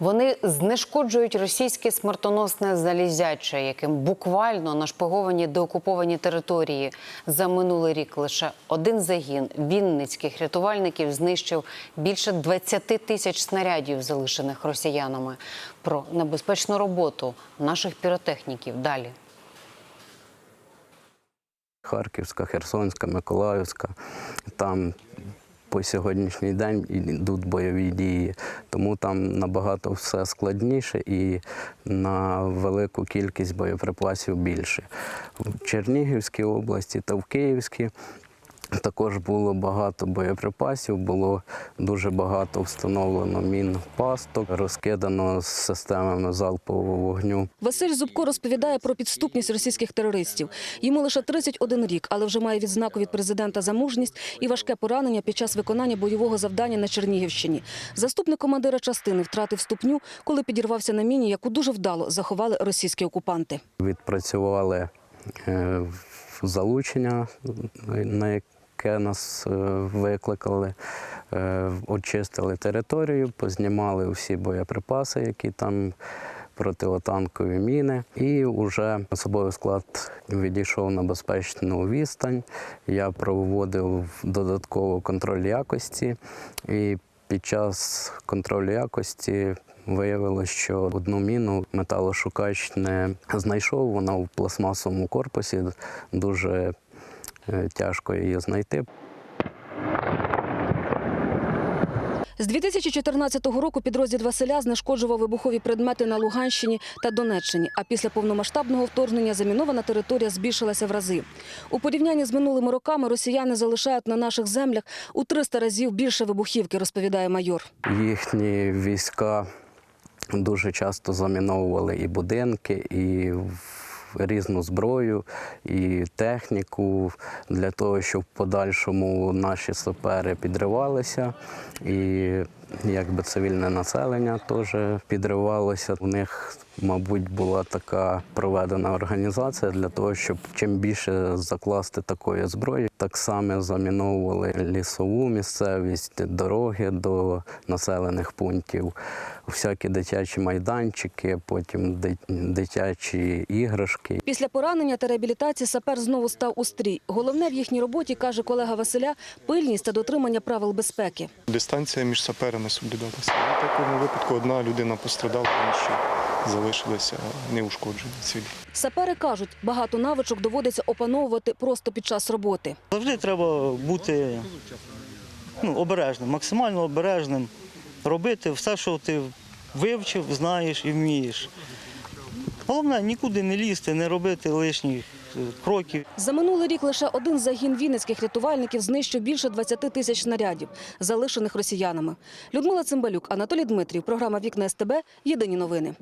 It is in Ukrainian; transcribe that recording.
Вони знешкоджують російське смертоносне залізяче, яким буквально нашпиговані деокуповані території. За минулий рік лише один загін вінницьких рятувальників знищив більше 20 тисяч снарядів, залишених росіянами. Про небезпечну роботу наших піротехніків далі. Харківська, Херсонська, Миколаївська. Там по сьогоднішній день йдуть бойові дії, тому там набагато все складніше і на велику кількість боєприпасів більше. В Чернігівській області та в Київській також було багато боєприпасів, було дуже багато встановлено мін пасток, розкидано з системами залпового вогню. Василь Зубко розповідає про підступність російських терористів. Йому лише 31 рік, але вже має відзнаку від президента за мужність і важке поранення під час виконання бойового завдання на Чернігівщині. Заступник командира частини втратив ступню, коли підірвався на міні, яку дуже вдало заховали російські окупанти. відпрацювали е, залучення, на яке нас е, викликали, е, очистили територію, познімали всі боєприпаси, які там. Противотанкові міни, і вже особовий склад відійшов на безпечну відстань. Я проводив додатково контроль якості, і під час контролю якості Виявилося, що одну міну металошукач не знайшов. Вона в пластмасовому корпусі. Дуже тяжко її знайти. З 2014 року підрозділ Василя знешкоджував вибухові предмети на Луганщині та Донеччині. А після повномасштабного вторгнення замінована територія збільшилася в рази. У порівнянні з минулими роками росіяни залишають на наших землях у 300 разів більше вибухівки, розповідає майор. Їхні війська дуже часто заміновували і будинки, і різну зброю, і техніку для того, щоб в подальшому наші сапери підривалися. І якби цивільне населення теж підривалося. У них, мабуть, була така проведена організація для того, щоб чим більше закласти такої зброї. Так само заміновували лісову місцевість, дороги до населених пунктів, всякі дитячі майданчики, потім дитячі іграшки. Після поранення та реабілітації сапер знову став у стрій. Головне в їхній роботі, каже колега Василя, пильність та дотримання правил безпеки. Дистанція між саперами соблюдалася. В такому випадку одна людина пострадала, інші залишилися неушкоджені цілі. Сапери кажуть, багато навичок доводиться опановувати просто під час роботи. Завжди треба бути ну, обережним, максимально обережним, робити все, що ти вивчив, знаєш і вмієш. Головне нікуди не лізти, не робити лишніх е, кроків. За минулий рік лише один загін вінницьких рятувальників знищив більше 20 тисяч снарядів, залишених росіянами. Людмила Цимбалюк, Анатолій Дмитрів. Програма Вікна СТБ. Єдині новини.